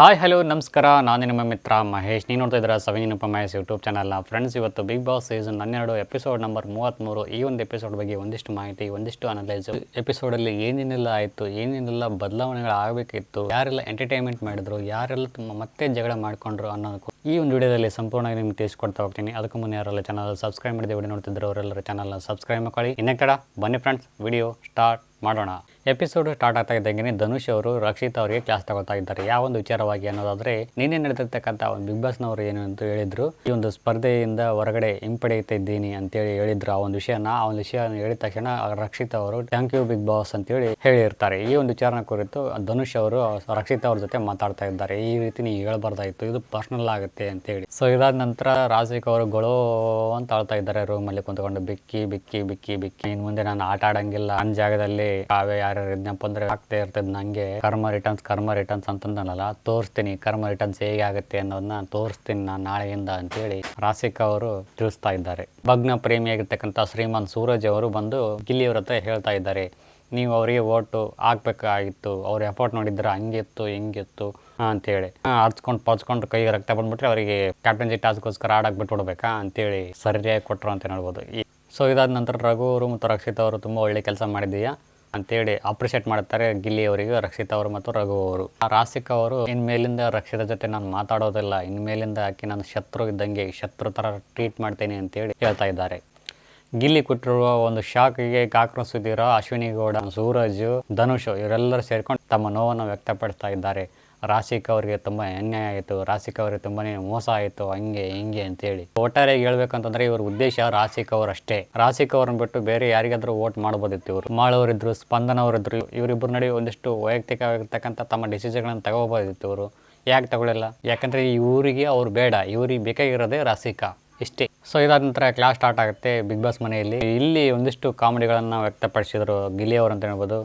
Hi hello ನಮಸ್ಕಾರ. ನಾನು ನಿಮ್ಮ ಮಿತ್ರ ಮಹೇಶ್. ನೀವು ನೋಡ್ತಾ ಇದ್ದೀರಾ ಸವಿನಿನಪ್ಪ ಮಹೇಶ್ ಯೂಟ್ಯೂಬ್ ಚಾನಲ್ನ ಫ್ರೆಂಡ್ಸ್ ಇವತ್ತು ಬಿಗ್ ಬಾಸ್ ಸೀಸನ್ ಹನ್ನೆರಡು ಎಪಿಸೋಡ್ ನಂಬರ್ ಮೂವತ್ತ್ಮೂರು ಈ ಒಂದು ಎಪಿಸೋಡ್ ಬಗ್ಗೆ ಒಂದಿಷ್ಟು ಮಾಹಿತಿ, ಒಂದಿಷ್ಟು ಅನಲೈಸ್ ಎಪಿಸೋಡಲ್ಲಿ ಏನೇನೆಲ್ಲ ಆಯಿತು, ಏನೇನೆಲ್ಲ ಬದಲಾವಣೆಗಳು ಆಗಬೇಕಿತ್ತು ಯಾರೆಲ್ಲ ಎಂಟರ್ಟೈನ್ಮೆಂಟ್ ಮಾಡಿದ್ರು, ಯಾರೆಲ್ಲ ತುಂಬ ಮತ್ತೆ ಜಗಳ ಮಾಡ್ಕೊಂಡ್ರು ಅನ್ನೋದಕ್ಕೂ ಈ ಒಂದು ವಿಡಿಯೋದಲ್ಲಿ ಸಂಪೂರ್ಣವಾಗಿ ನಿಮ್ಗೆ ತಿಳಿಸ್ಕೊಡ್ತಾ ಹೋಗ್ತೀನಿ. ಅದಕ್ಕೂ ಮುನ್ನ ಯಾರೆಲ್ಲ ಚಾನಲ್ ಸಬ್ಸ್ಕ್ರೈಬ್ ಮಾಡಿದೆ ವಿಡಿಯೋ ನೋಡ್ತಿದ್ರು ಅವರೆಲ್ಲರ ಚಾನಲ್ನ ಸಬ್ಸ್ಕ್ರೈಬ್ ಮಾಡ್ಕೊಳ್ಳಿ. ಇನ್ನೇ ತಡ ಬನ್ನಿ ಫ್ರೆಂಡ್ಸ್ ವಿಡಿಯೋ ಸ್ಟಾರ್ಟ್ ಮಾಡೋಣ. ಎಪಿಸೋಡ್ ಸ್ಟಾರ್ಟ್ ಆಗ್ತಾ ಇದ್ದಂಗೆ ಧನುಷ್ ಅವರು, ರಕ್ಷಿತ್ ಅವರಿಗೆ ಕ್ಲಾಸ್ ತಗೊಳ್ತಾ ಇದ್ದಾರೆ. ಯಾವ ಒಂದು ವಿಚಾರವಾಗಿ ಅನ್ನೋದಾದ್ರೆ, ನಿನ್ನೆ ನಡೆದಿರ್ತಕ್ಕಂಥ ಒಂದು ಬಿಗ್ ಬಾಸ್ನವರು ಏನು ಅಂತ ಹೇಳಿದ್ರು. ಈ ಒಂದು ಸ್ಪರ್ಧೆಯಿಂದ ಹೊರಗಡೆ ಹಿಂಪಡೆಯುತ್ತಾ ಇದ್ದೀನಿ ಅಂತೇಳಿ ಹೇಳಿದ್ರು. ಆ ಒಂದು ವಿಷಯನ, ಆ ಒಂದು ವಿಷಯ ಹೇಳಿದ ತಕ್ಷಣ ರಕ್ಷಿತ್ ಅವರು ಥ್ಯಾಂಕ್ ಯು ಬಿಗ್ ಬಾಸ್ ಅಂತೇಳಿ ಹೇಳಿರ್ತಾರೆ. ಈ ಒಂದು ವಿಚಾರನ ಕುರಿತು ಧನುಷ್ ಅವರು, ರಕ್ಷಿತ್ ಅವ್ರ ಜೊತೆ ಮಾತಾಡ್ತಾ ಇದ್ದಾರೆ. ಈ ರೀತಿ ನೀವು ಹೇಳ್ಬಾರ್ದಾಯ್ತು. ಇದು ಪರ್ಸನಲ್ ಆಗುತ್ತೆ ಅಂತೇಳಿ. ಸೊ ಇದಾದ ನಂತರ ರಾಜಿಕ್ ಅವರು ಗೊಳೋ ಅಂತ ಆಳ್ತಾ ಇದ್ದಾರೆ ರೂಮಲ್ಲಿ ಕುಂತ್ಕೊಂಡು. ಬಿಕ್ಕಿ ಬಿಕ್ಕಿ ಬಿಕ್ಕಿ ಬಿಕ್ಕಿ. ಇನ್ ಮುಂದೆ ನಾನು ಆಟ ಆಡಂಗಿಲ್ಲ. ನನ್ನ ಜಾಗದಲ್ಲಿ ಕಾವೇ ಯಾರು ಇದ್ನಪ್ಪ ಅಂದ್ರೆ ಆಗ್ತಾ ಇರ್ತದೆ ನಂಗೆ. ಕರ್ಮ ರಿಟರ್ನ್ಸ್ ಕರ್ಮ ರಿಟರ್ನ್ಸ್ ಅಂತಂದನಲ್ಲ, ತೋರಿಸ್ತೀನಿ. ಕರ್ಮ ರಿಟರ್ನ್ಸ್ ಹೇಗೆ ಆಗುತ್ತೆ ಅನ್ನೋದನ್ನ ತೋರಿಸ್ತೀನಿ ನಾನು ನಾಳೆಯಿಂದ ಅಂತೇಳಿ ರಾಸಿಕ್ ಅವರು ತಿಳಿಸ್ತಾ ಇದ್ದಾರೆ. ಭಗ್ನ ಪ್ರೇಮಿಯಾಗಿರ್ತಕ್ಕಂಥ ಶ್ರೀಮಾನ್ ಸೂರಜ್ ಅವರು ಬಂದು ಗಿಲ್ಲಿಯವ್ರ ಹತ್ರ ಹೇಳ್ತಾ ಇದ್ದಾರೆ. ನೀವು ಅವರಿಗೆ ಓಟು ಹಾಕ್ಬೇಕಾಗಿತ್ತು, ಅವ್ರ ಎಫರ್ಟ್ ನೋಡಿದ್ರೆ ಹಂಗಿತ್ತು ಹಿಂಗಿತ್ತು ಅಂತೇಳಿ. ಹರ್ಚ್ಕೊಂಡು ಪಚ್ಕೊಂಡು ಕೈಗೆ ರಕ್ತ ಬಂದ್ಬಿಟ್ರೆ ಅವರಿಗೆ ಕ್ಯಾಪ್ಟನ್ಸಿ ಟಾಸ್ಕ್ಗೋಸ್ಕರ ಆಡಕ್ಕೆ ಬಿಟ್ಬಿಡ್ಬೇಕಾ ಅಂತೇಳಿ ಸರಿಯಾಗಿ ಕೊಟ್ಟರು ಅಂತ ಹೇಳ್ಬೋದು. ಸೊ ಇದಾದ ನಂತರ ರಘು ಅವರು ಮತ್ತು ರಕ್ಷಿತ್ ಅವರು ತುಂಬ ಒಳ್ಳೆ ಕೆಲಸ ಮಾಡಿದೀಯಾ ಅಂತೇಳಿ ಅಪ್ರಿಷಿಯೇಟ್ ಮಾಡ್ತಾರೆ ಗಿಲ್ಲಿ ಅವರಿಗೆ, ರಕ್ಷಿತ್ ಅವರು ಮತ್ತು ರಘು ಅವರು. ರಾಸಿಕ್ ಅವರು ಇನ್ಮೇಲಿಂದ ರಕ್ಷಿತ ಜೊತೆ ನಾನು ಮಾತಾಡೋದಿಲ್ಲ ಇನ್ಮೇಲಿಂದ ಆಕೆ ನಾನು ಶತ್ರು ಇದ್ದಂಗೆ ಶತ್ರು ಥರ ಟ್ರೀಟ್ ಮಾಡ್ತೇನೆ ಅಂತೇಳಿ ಹೇಳ್ತಾ ಇದ್ದಾರೆ. ಗಿಲ್ಲಿ ಕೊಟ್ಟಿರುವ ಒಂದು ಶಾಕಿಗೆ ಅಶ್ವಿನಿ ಗೌಡ ಸೂರಜ್, ಧನುಷ್ ಇವರೆಲ್ಲರೂ ಸೇರ್ಕೊಂಡು ತಮ್ಮ ನೋವನ್ನು ವ್ಯಕ್ತಪಡಿಸ್ತಾ ಇದ್ದಾರೆ. ರಾಸಿಕ್ ಅವರಿಗೆ ತುಂಬ ಅನ್ಯಾಯ ಆಯಿತು. ರಾಸಿಕ್ ಅವರಿಗೆ ತುಂಬಾನೇ ಮೋಸ ಆಯಿತು. ಹಂಗೆ, ಹಿಂಗೆ ಅಂತೇಳಿ. ಒಟ್ಟಾರೆ ಹೇಳ್ಬೇಕಂತಂದ್ರೆ ಇವ್ರ ಉದ್ದೇಶ ರಾಸಿಕ್ ಅವರಷ್ಟೇ. ರಾಶಿಕ್ ಅವ್ರನ್ನ ಬಿಟ್ಟು ಬೇರೆ ಯಾರಿಗಾದ್ರೂ ವೋಟ್ ಮಾಡ್ಬೋದಿತ್ತು ಇವರು. ಮಾಳವರಿದ್ರು ಸ್ಪಂದನ ಅವರಿದ್ರು ಇವರಿಬ್ಬರು ನಡುವೆ ಒಂದಿಷ್ಟು ವೈಯಕ್ತಿಕವಾಗಿರ್ತಕ್ಕಂಥ ತಮ್ಮ ಡಿಸಿಷನ್ಗಳನ್ನು ತಗೋಬೋದಿತ್ತು ಇವರು. ಯಾಕೆ ತಗೊಳ್ಳಿಲ್ಲ? ಯಾಕಂದ್ರೆ ಇವರಿಗೆ ಅವ್ರು ಬೇಡ. ಇವ್ರಿಗೆ ಬೇಕಾಗಿರೋದೇ ರಾಸಿಕಾ ಇಷ್ಟೇ ಸೊ ಇದಾದ ನಂತರ ಕ್ಲಾಸ್ ಸ್ಟಾರ್ಟ್ ಆಗುತ್ತೆ ಬಿಗ್ ಬಾಸ್ ಮನೆಯಲ್ಲಿ. ಇಲ್ಲಿ ಒಂದಿಷ್ಟು ಕಾಮಿಡಿಗಳನ್ನು ವ್ಯಕ್ತಪಡಿಸಿದ್ರು ಗಿಲಿಯವರು ಅಂತ ಹೇಳ್ಬೋದು.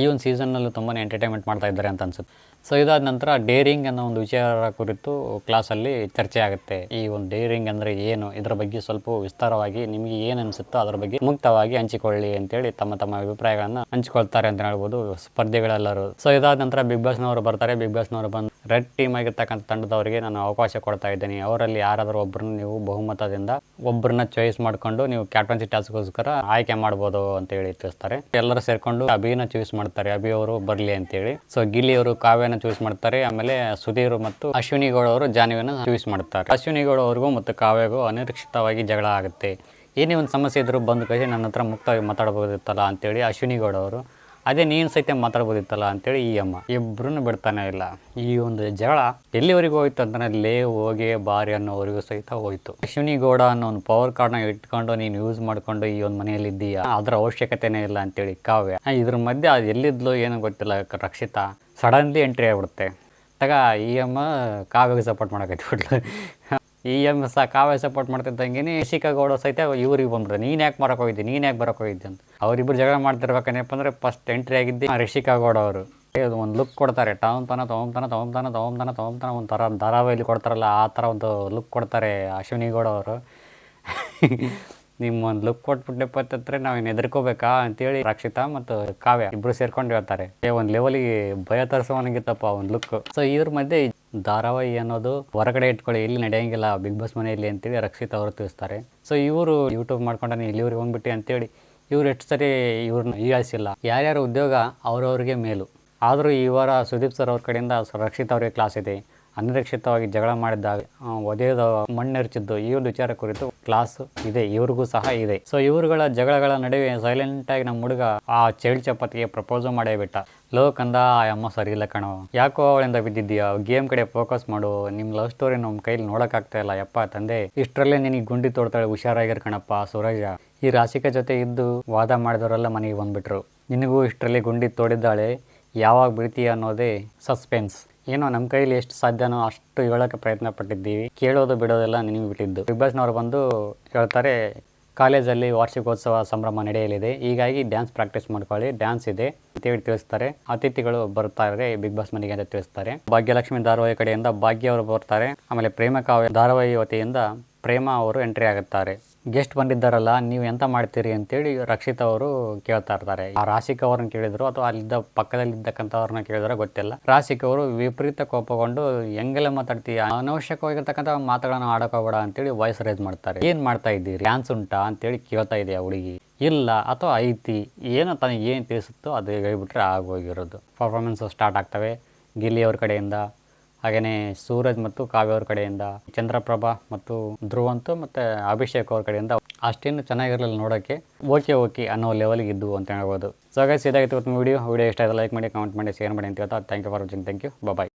ಈ ಒಂದು ಸೀಸನ್ನಲ್ಲೂ ತುಂಬಾ ಎಂಟರ್ಟೈನ್ಮೆಂಟ್ ಮಾಡ್ತಾ ಇದ್ದಾರೆ ಅಂತ ಅನ್ಸುತ್ತೆ. ಸೊ ಇದಾದ ನಂತರ ಡೇರಿಂಗ್ ಅನ್ನೋ ಒಂದು ವಿಚಾರ ಕುರಿತು ಕ್ಲಾಸಲ್ಲಿ ಚರ್ಚೆ ಆಗುತ್ತೆ. ಈ ಒಂದು ಡೇರಿಂಗ್ ಅಂದರೆ ಏನು? ಇದರ ಬಗ್ಗೆ ಸ್ವಲ್ಪ ವಿಸ್ತಾರವಾಗಿ ನಿಮಗೆ ಏನು ಅನಿಸುತ್ತೋ ಅದರ ಬಗ್ಗೆ ಮುಕ್ತವಾಗಿ ಹಂಚಿಕೊಳ್ಳಿ ಅಂತೇಳಿ ತಮ್ಮ ತಮ್ಮ ಅಭಿಪ್ರಾಯಗಳನ್ನು ಹಂಚಿಕೊಳ್ತಾರೆ ಅಂತ ಹೇಳ್ಬೋದು ಸ್ಪರ್ಧೆಗಳೆಲ್ಲರೂ. ಸೊ ಇದಾದ ನಂತರ ಬಿಗ್ ಬಾಸ್ನವರು ಬರ್ತಾರೆ. ಬಿಗ್ ಬಾಸ್ನವರು ಬಂದು ರೆಡ್ ಟೀಮ್ ಆಗಿರ್ತಕ್ಕಂಥ ತಂಡದವರಿಗೆ ನಾನು ಅವಕಾಶ ಕೊಡ್ತಾ ಇದ್ದೀನಿ. ಅವರಲ್ಲಿ ಯಾರಾದರೂ ಒಬ್ಬರನ್ನ ನೀವು ಬಹುಮತದಿಂದ ಒಬ್ಬರನ್ನ ಚಾಯ್ಸ್ ಮಾಡಿಕೊಂಡು ನೀವು ಕ್ಯಾಪ್ಟನ್ಸಿ ಟಾಸ್ಕ್ಗೋಸ್ಕರ ಆಯ್ಕೆ ಮಾಡ್ಬೋದು ಅಂತ ಹೇಳಿ ತಿಳಿಸ್ತಾರೆ. ಎಲ್ಲರೂ ಸೇರಿಕೊಂಡು ಅಭಿನ ಚಾಯ್ಸ್ ಮಾಡ್ತಾರೆ. ಅಭಿ ಅವರು ಬರಲಿ ಅಂತೇಳಿ. ಸೊ ಗಿಲ್ಲಿ ಅವರು ಕಾವ್ಯನ ಚೂಸ್ ಮಾಡ್ತಾರೆ. ಆಮೇಲೆ ಸುಧೀರ್ ಮತ್ತು ಅಶ್ವಿನಿ ಗೌಡ ಅವರು ಜಾನ್ವಿನ ಚೂಸ್ ಮಾಡ್ತಾರೆ. ಅಶ್ವಿನಿ ಗೌಡ ಅವ್ರಿಗೂ ಮತ್ತು ಕಾವ್ಯಗೂ ಅನಿರೀಕ್ಷಿತವಾಗಿ ಜಗಳ ಆಗುತ್ತೆ. ಏನೇ ಒಂದು ಸಮಸ್ಯೆ ಇದ್ರೂ ಬಂದು ಕೈ ನನ್ನ ಹತ್ರ ಮುಕ್ತವಾಗಿ ಮಾತಾಡ್ಬೋದಿತ್ತಲ್ಲ ಅಂತೇಳಿ ಅಶ್ವಿನಿ ಗೌಡ ಅವರು ಅದೇ ನೀನು ಸಹಿತ ಮಾತಾಡ್ಬೋದಿತ್ತಲ್ಲ ಅಂತೇಳಿ ಈ ಅಮ್ಮ ಇಬ್ಬರನ್ನು ಬಿಡ್ತಾನೆ ಇಲ್ಲ. ಈ ಒಂದು ಜಗಳ ಎಲ್ಲಿವರೆಗೂ ಹೋಯ್ತು ಅಂತಂದ್ರೆ ಲೇ ಹೋಗಿ ಬಾರಿ ಅನ್ನೋವರೆಗೂ ಸಹಿತ ಹೋಯ್ತು. ಅಶ್ವಿನಿ ಗೌಡ ಅನ್ನೋ ಒಂದು ಪವರ್ ಕಾರ್ಡ್ನ ಇಟ್ಕೊಂಡು ನೀನು ಯೂಸ್ ಮಾಡ್ಕೊಂಡು ಈ ಒಂದು ಮನೆಯಲ್ಲಿ ಇದ್ದೀಯಾ ಅದರ ಅವಶ್ಯಕತೆನೇ ಇಲ್ಲ ಅಂತೇಳಿ ಕಾವ್ಯ. ಇದ್ರ ಮಧ್ಯೆ ಅದು ಎಲ್ಲಿದ್ಲು ಏನೋ ಗೊತ್ತಿಲ್ಲ ರಕ್ಷಿತಾ. ಸಡನ್ಲಿ ಎಂಟ್ರಿ ಆಗ್ಬಿಡುತ್ತೆ. ತಗ ಇ ಎಂ ಕಾವ್ಯಗೆ ಸಪೋರ್ಟ್ ಮಾಡಕತ್ಬಿಟ್ಲು ಇ ಎಂ ಸಹ ಕಾವ್ಯ ಸಪೋರ್ಟ್ ಮಾಡ್ತಿದ್ದಂಗೆ ಗೌಡ ಸಹಿತ ಇವ್ರಿಗೆ ಬಂದರು. ನೀನು ಯಾಕೆ ಬರೋಕೆ ಹೋಗಿದ್ದೆ? ನೀನು ಯಾಕೆ ಬರೋಕೆ ಹೋಗಿದ್ದೆ ಅಂತ. ಅವರಿಬ್ಬರು ಜಗಳ ಮಾಡ್ತಿರ್ಬೇಕೇನಪ್ಪ ಅಂದ್ರೆ ಫಸ್ಟ್ ಎಂಟ್ರಿ ಆಗಿದ್ದೆ. ರಿಷಿಕಾ ಗೌಡ ಅವರು. ಒಂದು ಲುಕ್ ಕೊಡ್ತಾರೆ. ತಗೊಂತಾನ ತಗೊಂತಾನ ತಗೊಂತಾನ ತಗೊಂತಾನ ತಗೊಂತಾನ ಒಂದು ಥರ ಧಾರಾವಾಹಿಲಿ ಕೊಡ್ತಾರಲ್ಲ, ಆ ಥರ ಒಂದು ಲುಕ್ ಕೊಡ್ತಾರೆ ಅಶ್ವಿನಿ ಗೌಡ ಅವರು. ನಿಮ್ಮ ಒಂದು ಲುಕ್ ಕೊಟ್ಬಿಟ್ಟೆಪ್ಪ ಅಂತಂದ್ರೆ ನಾವೇನು ಅಂತ ಅಂತೇಳಿ ರಕ್ಷಿತಾ ಮತ್ತು ಕಾವ್ಯ ಇಬ್ರು ಸೇರ್ಕೊಂಡು ಹೇಳ್ತಾರೆ. ಒಂದು ಲೆವೆಲಿಗೆ ಭಯ ತರಿಸೋನಿಗಿತ್ತಪ್ಪ ಒಂದು ಲುಕ್ ಸೊ ಇದ್ರ ಮಧ್ಯೆ ಧಾರಾವಾಹಿ ಅನ್ನೋದು ಹೊರಗಡೆ ಇಟ್ಕೊಳ್ಳಿ, ಇಲ್ಲಿ ನಡೆಯಂಗಿಲ್ಲ, ಬಿಗ್ ಬಾಸ್ ಮನೆಯಲ್ಲಿ ಅಂತೇಳಿ ರಕ್ಷಿತಾ ಅವರು ತಿಳಿಸ್ತಾರೆ. ಸೊ ಇವರು ಯೂಟ್ಯೂಬ್ ಮಾಡ್ಕೊಂಡಾನೆ ಇಲ್ಲಿವ್ರಿಗೆ ಹೋಗ್ಬಿಟ್ಟು ಅಂತೇಳಿ ಇವ್ರು ಎಷ್ಟು ಸರಿ ಇವ್ರನ್ನ ಹೀಯಾಳಿಸಿಲ್ಲ ಯಾರ್ಯಾರ ಉದ್ಯೋಗ ಅವ್ರವ್ರಿಗೆ ಮೇಲು. ಆದರೂ ಈ ವಾರ ಸುದೀಪ್ ಸರ್ ಅವ್ರ ಕಡೆಯಿಂದ ರಕ್ಷಿತ್ ಅವರಿಗೆ ಕ್ಲಾಸ್ ಇದೆ. ಅನಿರೀಕ್ಷಿತವಾಗಿ ಜಗಳ ಮಾಡಿದ್ದಾಗ ಒದೆಯದ ಮಣ್ಣೆರಚಿದ್ದು ಈ ಒಂದು ವಿಚಾರ ಕುರಿತು ಕ್ಲಾಸ್ ಇದೆ, ಇವ್ರಿಗೂ ಸಹ ಇದೆ. ಸೊ ಇವರುಗಳ ಜಗಳಗಳ ನಡುವೆ ಸೈಲೆಂಟ್ ಆಗಿ ನಮ್ಮ ಹುಡುಗ ಆ ಚೈಲ್ಡ್ ಚಪಾತಿಗೆ ಪ್ರಪೋಸ್ ಮಾಡೇ ಬಿಟ್ಟ. ಲೋ ಕಂದ, ಆ ಅಮ್ಮ ಸರಿ ಇಲ್ಲ ಕಣೋ. ಯಾಕೋ ಅವಳಿಂದ ಬಿದ್ದಿದ್ಯಾ ಗೇಮ್ ಕಡೆ ಫೋಕಸ್ ಮಾಡು. ನಿಮ್ಮ ಲವ್ ಸ್ಟೋರಿ ನಮ್ಮ ಕೈಲಿ ನೋಡೋಕ್ಕಾಗ್ತಾ ಇಲ್ಲ. ಯಪ್ಪ ತಂದೆ, ಇಷ್ಟರಲ್ಲೇ ನಿನಗೆ ಗುಂಡಿ ತೋಡ್ತಾಳೆ ಹುಷಾರಾಗಿರ್ ಕಣಪ್ಪ, ಸೂರಜ. ಈ ರಾಶಿಕ ಜೊತೆ ಇದ್ದು ವಾದ ಮಾಡಿದವರೆಲ್ಲ ಮನೆಗೆ ಬಂದ್ಬಿಟ್ರು. ನಿನಗೂ ಇಷ್ಟರಲ್ಲಿ ಗುಂಡಿ ತೋಡಿದ್ದಾಳೆ. ಯಾವಾಗ ಬಿಡ್ತೀಯ ಅನ್ನೋದೇ ಸಸ್ಪೆನ್ಸ್ ಏನೋ ನಮ್ಮ ಕೈಲಿ ಎಷ್ಟು ಸಾಧ್ಯನೋ ಅಷ್ಟು ಹೇಳೋಕ್ಕೆ ಪ್ರಯತ್ನ ಪಟ್ಟಿದ್ದೀವಿ. ಕೇಳೋದು ಬಿಡೋದೆಲ್ಲ ನಿನಗೆ ಬಿಟ್ಟಿದ್ದು ಬಿಗ್ ಬಾಸ್ನವ್ರು ಬಂದು ಹೇಳ್ತಾರೆ, ಕಾಲೇಜಲ್ಲಿ ವಾರ್ಷಿಕೋತ್ಸವ ಸಂಭ್ರಮ ನಡೆಯಲಿದೆ. ಹೀಗಾಗಿ ಡ್ಯಾನ್ಸ್ ಪ್ರಾಕ್ಟೀಸ್ ಮಾಡ್ಕೊಳ್ಳಿ. ಡ್ಯಾನ್ಸ್ ಇದೆ, ಅಂತೇಳಿ ತಿಳಿಸ್ತಾರೆ. ಅತಿಥಿಗಳು ಬರ್ತಾರೆ ಬಿಗ್ ಬಾಸ್ ಮನೆಗೆ ಅಂತ ತಿಳಿಸ್ತಾರೆ. ಭಾಗ್ಯಲಕ್ಷ್ಮಿ ಧಾರಾವಾಹಿ ಕಡೆಯಿಂದ ಭಾಗ್ಯ ಅವರು ಬರ್ತಾರೆ. ಆಮೇಲೆ ಪ್ರೇಮ ಕಾವ್ಯ ಧಾರಾವಾಹಿ ವತಿಯಿಂದ ಪ್ರೇಮ ಅವರು ಎಂಟ್ರಿ ಆಗುತ್ತಾರೆ. ಗೆಸ್ಟ್ ಬಂದಿದ್ದಾರಲ್ಲ, ನೀವು ಎಂತ ಮಾಡ್ತೀರಿ ಅಂತೇಳಿ ರಕ್ಷಿತ್ ಅವರು ಕೇಳ್ತಾ ಇರ್ತಾರೆ. ಆ ರಾಶಿಕ್ ಅವ್ರನ್ನ ಕೇಳಿದ್ರು ಅಥವಾ ಅಲ್ಲಿದ್ದ ಪಕ್ಕದಲ್ಲಿದ್ದಕ್ಕಂಥವ್ರನ್ನ ಕೇಳಿದ್ರೆ ಗೊತ್ತಿಲ್ಲ. ರಾಶಿಕ್ ಅವರು ವಿಪರೀತ ಕೋಪಗೊಂಡು, ಹೆಂಗೆಲ್ಲ ಮಾತಾಡ್ತೀಯ? ಅನವಶ್ಯಕವಾಗಿರ್ತಕ್ಕಂಥ ಮಾತುಗಳನ್ನ ಆಡಕೋಬೇಡ ಅಂತೇಳಿ ವಾಯ್ಸ್ ರೈಸ್ ಮಾಡ್ತಾರೆ. ಏನು ಮಾಡ್ತಾ ಇದ್ದೀರಿ? ಡ್ಯಾನ್ಸ್ ಉಂಟಾ? ಅಂತೇಳಿ ಕೇಳ್ತಾ ಇದೆಯಾ ಹುಡುಗಿ. ಇಲ್ಲ ಅಥವಾ ಐತಿ. ಏನೋ ತನಗೆ ಏನು ತಿಳಿಸುತ್ತೋ ಅದು ಹೇಳ್ಬಿಟ್ರೆ ಆಗೋಗಿರೋದು. ಪರ್ಫಾರ್ಮೆನ್ಸ್ ಸ್ಟಾರ್ಟ್ ಆಗ್ತವೆ. ಗಿಲ್ಲಿ ಅವ್ರ ಕಡೆಯಿಂದ ಹಾಗೆಯೇ ಸೂರಜ್ ಮತ್ತು ಕಾವ್ಯ ಅವ್ರ ಕಡೆಯಿಂದ, ಚಂದ್ರಪ್ರಭಾ ಮತ್ತು ಧ್ರುವಂತು ಮತ್ತು ಅಭಿಷೇಕ್ ಅವ್ರ ಕಡೆಯಿಂದ ಅಷ್ಟೇನು ಚೆನ್ನಾಗಿರಲಿಲ್ಲ ನೋಡೋಕ್ಕೆ. ಓಕೆ ಓಕೆ ಅನ್ನೋ ಲೆವೆಲ್ಗೆ ಇದ್ದು ಅಂತ ಹೇಳ್ಬೋದು. ಸೊ ಗೈಸ್ ಇದಾಗಿತ್ತು ಇವತ್ತು ವಿಡಿಯೋ ವಿಡಿಯೋ ಇಷ್ಟ ಆಯಿತು ಲೈಕ್ ಮಾಡಿ ಕಮೆಂಟ್ ಮಾಡಿ ಶೇರ್ ಮಾಡಿ ಅಂತ ಹೇಳ್ತಾ thank you for watching thank you bye